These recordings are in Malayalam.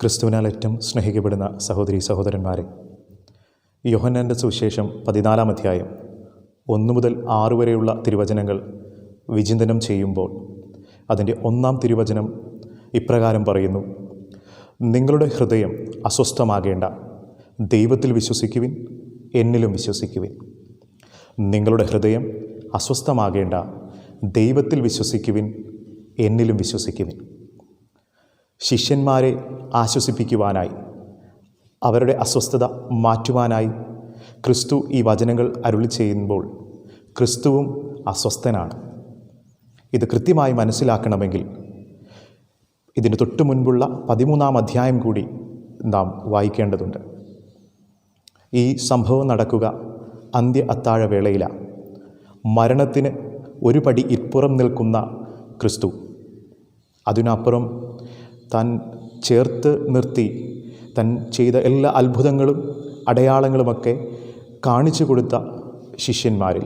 ക്രിസ്തുവിനാൽ ഏറ്റവും സ്നേഹിക്കപ്പെടുന്ന സഹോദരി സഹോദരന്മാരെ. യോഹന്നാന്റെ സുവിശേഷം പതിനാലാം അധ്യായം ഒന്നു മുതൽ ആറു വരെയുള്ള തിരുവചനങ്ങൾ വിചിന്തനം ചെയ്യുമ്പോൾ അതിന്റെ ഒന്നാം തിരുവചനം ഇപ്രകാരം പറയുന്നു നിങ്ങളുടെ ഹൃദയം അസ്വസ്ഥമാകേണ്ട. ദൈവത്തിൽ വിശ്വസിക്കുവിൻ എന്നിലും വിശ്വസിക്കുവിൻ. നിങ്ങളുടെ ഹൃദയം അസ്വസ്ഥമാകേണ്ട. ദൈവത്തിൽ വിശ്വസിക്കുവിൻ എന്നിലും വിശ്വസിക്കുവിൻ. ശിഷ്യന്മാരെ ആശ്വസിപ്പിക്കുവാനായി അവരുടെ അസ്വസ്ഥത മാറ്റുവാനായി ക്രിസ്തു ഈ വചനങ്ങൾ അരുളി ചെയ്യുമ്പോൾ ക്രിസ്തുവും അസ്വസ്ഥനാണ്. ഇത് കൃത്യമായി മനസ്സിലാക്കണമെങ്കിൽ ഇതിന് തൊട്ടു മുൻപുള്ള പതിമൂന്നാം അധ്യായം കൂടി നാം വായിക്കേണ്ടതുണ്ട്. ഈ സംഭവം നടക്കുക അന്ത്യ അത്താഴവേളയിലാണ് മരണത്തിന് ഒരു പടി ഇപ്പുറം നിൽക്കുന്ന ക്രിസ്തു അതിനപ്പുറം താൻ ചേർത്ത് നിർത്തി. താൻ ചെയ്ത എല്ലാ അത്ഭുതങ്ങളും അടയാളങ്ങളുമൊക്കെ കാണിച്ചു കൊടുത്ത ശിഷ്യന്മാരിൽ.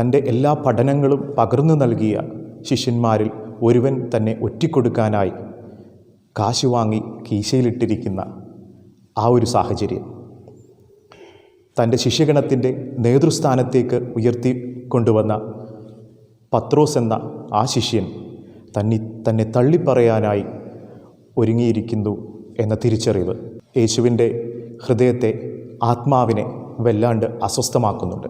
തന്റെ എല്ലാ പഠനങ്ങളും പകർന്നു നൽകിയ ശിഷ്യന്മാരിൽ ഒരുവൻ തന്നെ ഒറ്റിക്കൊടുക്കാനായി കാശ് വാങ്ങി കീശയിലിട്ടിരിക്കുന്ന ആ ഒരു സാഹചര്യം. തന്റെ ശിഷ്യഗണത്തിന്റെ നേതൃസ്ഥാനത്തേക്ക് ഉയർത്തി കൊണ്ടുവന്ന പത്രോസ് എന്ന ആ ശിഷ്യൻ തന്നെ തന്നെ തള്ളിപ്പറയാനായി ഒരുങ്ങിയിരിക്കുന്നു എന്ന തിരിച്ചറിവ് യേശുവിന്റെ ഹൃദയത്തെ ആത്മാവിനെ വല്ലാണ്ട് അസ്വസ്ഥമാക്കുന്നുണ്ട്.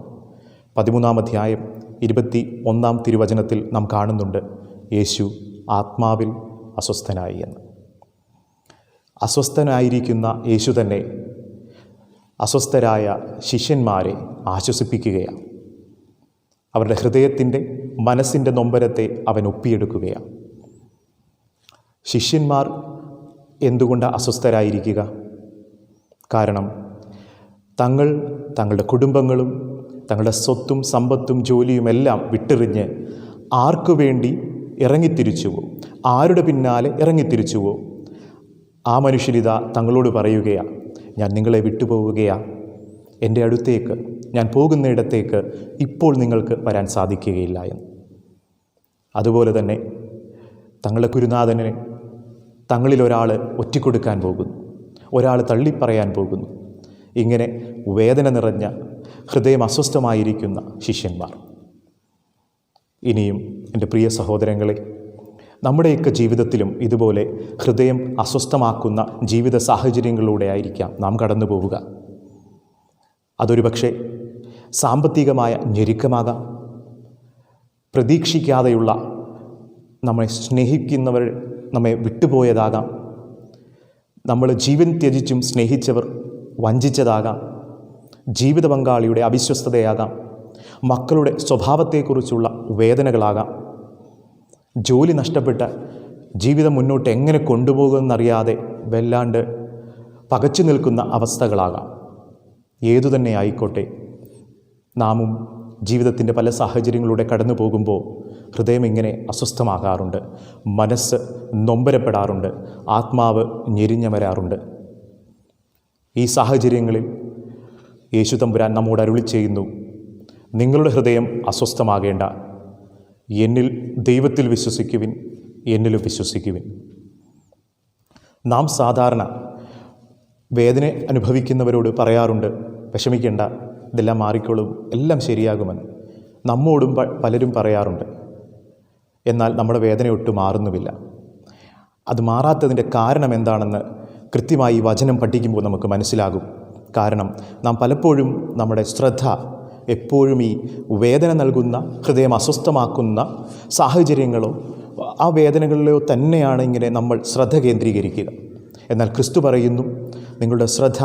പതിമൂന്നാം അധ്യായം ഇരുപത്തി ഒന്നാം തിരുവചനത്തിൽ നാം കാണുന്നുണ്ട് യേശു ആത്മാവിൽ അസ്വസ്ഥനായി എന്ന്. അസ്വസ്ഥനായിരിക്കുന്ന യേശു തന്നെ അസ്വസ്ഥരായ ശിഷ്യന്മാരെ ആശ്വസിപ്പിക്കുകയാണ്. അവരുടെ ഹൃദയത്തിന്റെ മനസ്സിന്റെ നൊമ്പരത്തെ അവൻ ഒപ്പിയെടുക്കുകയാണ്. ശിഷ്യന്മാർ എന്തുകൊണ്ട് അസ്വസ്ഥരായിരിക്കുക? കാരണം തങ്ങൾ തങ്ങളുടെ കുടുംബങ്ങളും തങ്ങളുടെ സ്വത്തും സമ്പത്തും ജോലിയുമെല്ലാം വിട്ടെറിഞ്ഞ് ആർക്കു വേണ്ടി ഇറങ്ങിത്തിരിച്ചുവോ? ആരുടെ പിന്നാലെ ഇറങ്ങിത്തിരിച്ചുവോ? ആ മനുഷ്യരിത തങ്ങളോട് പറയുകയാ ഞാൻ നിങ്ങളെ വിട്ടുപോവുകയാ. എന്റെ അടുത്തേക്ക് ഞാൻ പോകുന്നിടത്തേക്ക് ഇപ്പോൾ നിങ്ങൾക്ക് വരാൻ സാധിക്കുകയില്ല എന്ന്. അതുപോലെ തന്നെ തങ്ങളുടെ ഗുരുനാഥനെ തങ്ങളിൽ ഒരാൾ ഒറ്റിക്കൊടുക്കാൻ പോകുന്നു. ഒരാൾ തള്ളിപ്പറയാൻ പോകുന്നു. ഇങ്ങനെ വേദന നിറഞ്ഞ ഹൃദയം അസ്വസ്ഥമായിരിക്കുന്ന ശിഷ്യന്മാർ. ഇനിയും എന്റെ പ്രിയ സഹോദരങ്ങളെ നമ്മുടെയൊക്കെ ജീവിതത്തിലും ഇതുപോലെ ഹൃദയം അസ്വസ്ഥമാക്കുന്ന ജീവിത സാഹചര്യങ്ങളിലൂടെ ആയിരിക്കാം നാം കടന്നു പോവുക അതൊരു പക്ഷേ സാമ്പത്തികമായ ഞെരുക്കമാകാം. പ്രതീക്ഷിക്കാതെയുള്ള നമ്മളെ സ്നേഹിക്കുന്നവർ നമ്മെ വിട്ടുപോയതാകാം. നമ്മൾ ജീവൻ ത്യജിച്ചും സ്നേഹിച്ചവർ വഞ്ചിച്ചതാകാം. ജീവിത പങ്കാളിയുടെ അവിശ്വസ്തതയാകാം. മക്കളുടെ സ്വഭാവത്തെക്കുറിച്ചുള്ള വേദനകളാകാം. ജോലി നഷ്ടപ്പെട്ട ജീവിതം മുന്നോട്ട് എങ്ങനെ കൊണ്ടുപോകുമെന്നറിയാതെ വല്ലാണ്ട് പകച്ചു നിൽക്കുന്ന അവസ്ഥകളാകാം. ഏതു തന്നെ ആയിക്കോട്ടെ നാമും ജീവിതത്തിന്റെ പല സാഹചര്യങ്ങളിലൂടെ കടന്നു പോകുമ്പോൾ ഹൃദയം ഇങ്ങനെ അസ്വസ്ഥമാകാറുണ്ട്. മനസ്സ് നൊമ്പരപ്പെടാറുണ്ട്. ആത്മാവ് ഞെരിഞ്ഞ വരാറുണ്ട് ഈ സാഹചര്യങ്ങളിൽ യേശു തമ്പുരാൻ നമ്മോട് അരുളി ചെയ്യുന്നു നിങ്ങളുടെ ഹൃദയം അസ്വസ്ഥമാകേണ്ട. എന്നിൽ ദൈവത്തിൽ വിശ്വസിക്കുവിൻ എന്നിലും വിശ്വസിക്കുവിൻ. നാം സാധാരണ വേദന അനുഭവിക്കുന്നവരോട് പറയാറുണ്ട് വിഷമിക്കേണ്ട. ഇതെല്ലാം മാറിക്കോളും. എല്ലാം ശരിയാകുമെന്ന് നമ്മോടും പലരും പറയാറുണ്ട്. എന്നാൽ നമ്മുടെ വേദന ഒട്ടും മാറുന്നുമില്ല. അത് മാറാത്തതിന്റെ കാരണം എന്താണെന്ന് കൃത്യമായി വചനം പഠിക്കുമ്പോൾ നമുക്ക് മനസ്സിലാകും. കാരണം നാം പലപ്പോഴും നമ്മുടെ ശ്രദ്ധ എപ്പോഴും ഈ വേദന നൽകുന്ന ഹൃദയം അസ്വസ്ഥമാക്കുന്ന സാഹചര്യങ്ങളോ ആ വേദനകളിലോ തന്നെയാണ് ഇങ്ങനെ നമ്മൾ ശ്രദ്ധ കേന്ദ്രീകരിക്കുക. എന്നാൽ ക്രിസ്തു പറയുന്നു നിങ്ങളുടെ ശ്രദ്ധ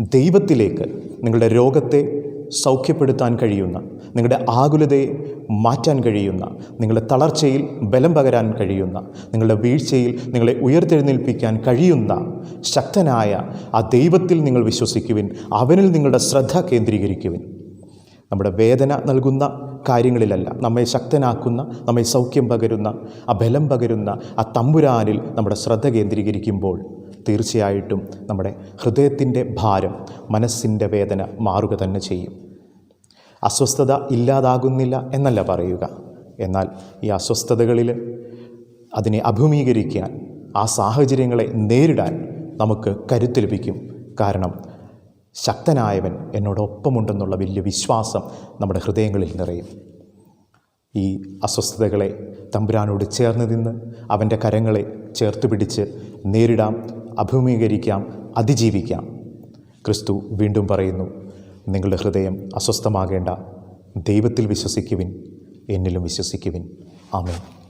ദൈവത്തിലേക്ക് നിങ്ങളുടെ രോഗത്തെ സൗഖ്യപ്പെടുത്താൻ കഴിയുന്ന നിങ്ങളുടെ ആകുലതയെ മാറ്റാൻ കഴിയുന്ന നിങ്ങളുടെ തളർച്ചയിൽ ബലം പകരാൻ കഴിയുന്ന നിങ്ങളുടെ വീഴ്ചയിൽ നിങ്ങളെ ഉയർത്തെഴുന്നേൽപ്പിക്കാൻ കഴിയുന്ന ശക്തനായ ആ ദൈവത്തിൽ നിങ്ങൾ വിശ്വസിക്കുവിൻ അവനിൽ നിങ്ങളുടെ ശ്രദ്ധ കേന്ദ്രീകരിക്കുവിൻ. നമ്മുടെ വേദന നൽകുന്ന കാര്യങ്ങളിലല്ല നമ്മെ ശക്തനാക്കുന്ന നമ്മെ സൗഖ്യം പകരുന്ന ആ ബലം പകരുന്ന ആ തമ്പുരാനിൽ നമ്മുടെ ശ്രദ്ധ കേന്ദ്രീകരിക്കുമ്പോൾ തീർച്ചയായിട്ടും നമ്മുടെ ഹൃദയത്തിന്റെ ഭാരം മനസ്സിന്റെ വേദന മാറുക തന്നെ ചെയ്യും. അസ്വസ്ഥത ഇല്ലാതാകുന്നില്ല എന്നല്ല പറയുക. എന്നാൽ ഈ അസ്വസ്ഥതകളിൽ അതിനെ അഭിമുഖീകരിക്കാൻ ആ സാഹചര്യങ്ങളെ നേരിടാൻ നമുക്ക് കരുത്ത് ലഭിക്കും. കാരണം ശക്തനായവൻ എന്നോടൊപ്പമുണ്ടെന്നുള്ള വലിയ വിശ്വാസം നമ്മുടെ ഹൃദയങ്ങളിൽ നിറയും. ഈ അസ്വസ്ഥതകളെ തമ്പുരാനോട് ചേർന്ന് നിന്ന് അവന്റെ കരങ്ങളെ ചേർത്ത് പിടിച്ച് നേരിടാം. അഭിമുഖീകരിക്കാം അതിജീവിക്കാം. ക്രിസ്തു വീണ്ടും പറയുന്നു നിങ്ങളുടെ ഹൃദയം അസ്വസ്ഥമാകേണ്ട. ദൈവത്തിൽ വിശ്വസിക്കുവിൻ എന്നിലും വിശ്വസിക്കുവിൻ. ആമേൻ.